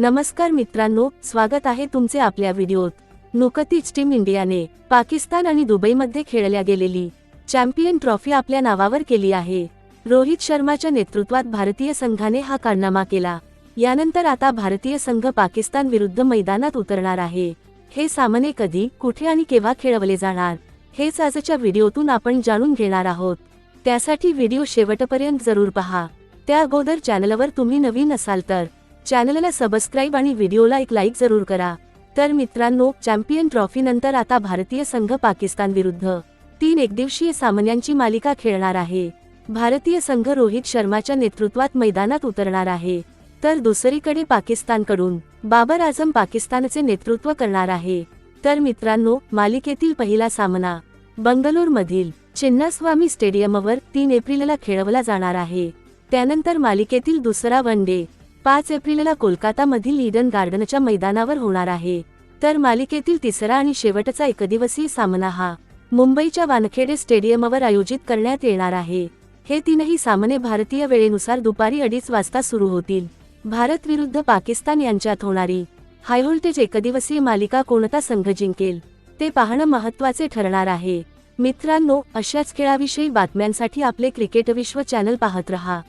नमस्कार मित्रांनो स्वागत आहे तुमचे आपल्या व्हिडिओत. नुकतीच टीम इंडियाने पाकिस्तान आणि दुबईमध्ये खेळल्या गेलेली चॅम्पियन ट्रॉफी आपल्या नावावर केली आहे. रोहित शर्माच्या नेतृत्वात भारतीय संघाने हा कारनामा केला. यानंतर आता भारतीय संघ पाकिस्तान विरुद्ध मैदानात उतरणार आहे. हे सामने कधी कुठे आणि केव्हा खेळवले जाणार हेच आजच्या व्हिडिओतून आपण जाणून घेणार आहोत. त्यासाठी व्हिडिओ शेवटपर्यंत जरूर पहा. त्या अगोदर चॅनलवर तुम्ही नवीन असाल तर चॅनलला सबस्क्राईब आणि व्हिडिओला एक लाईक जरूर करा. तर मित्रांनो चॅम्पियन ट्रॉफी नंतर आता भारतीय संघ पाकिस्तान विरुद्ध तीन एकदिवसीय सामन्यांची मालिका खेळणार आहे. भारतीय संघ रोहित शर्माच्या नेतृत्वात मैदानात उतरणार आहे. तर दुसरीकडे पाकिस्तानकडून बाबर आझम पाकिस्तानचे नेतृत्व करणार आहे. तर मित्रांनो मालिकेतील पहिला सामना बंगलोरमधील चिन्नास्वामी स्टेडियमवर तीन एप्रिलला खेळवला जाणार आहे. त्यानंतर मालिकेतील दुसरा वन डे पाच एप्रिलला कोलकातामधील इडन गार्डनच्या मैदानावर होणार आहे. तर मालिकेतील तिसरा आणि शेवटचा एकदिवसीय सामना हा मुंबईच्या वानखेडे स्टेडियमवर आयोजित करण्यात येणार आहे. हे तीनही सामने भारतीय वेळेनुसार दुपारी अडीच वाजता सुरू होतील. भारत विरुद्ध पाकिस्तान यांच्यात होणारी हायव्होल्टेज एकदिवसीय मालिका कोणता संघ जिंकेल ते पाहणं महत्त्वाचे ठरणार आहे. मित्रांनो अशाच खेळाविषयी बातम्यांसाठी आपले क्रिकेट विश्व चॅनल पाहत रहा.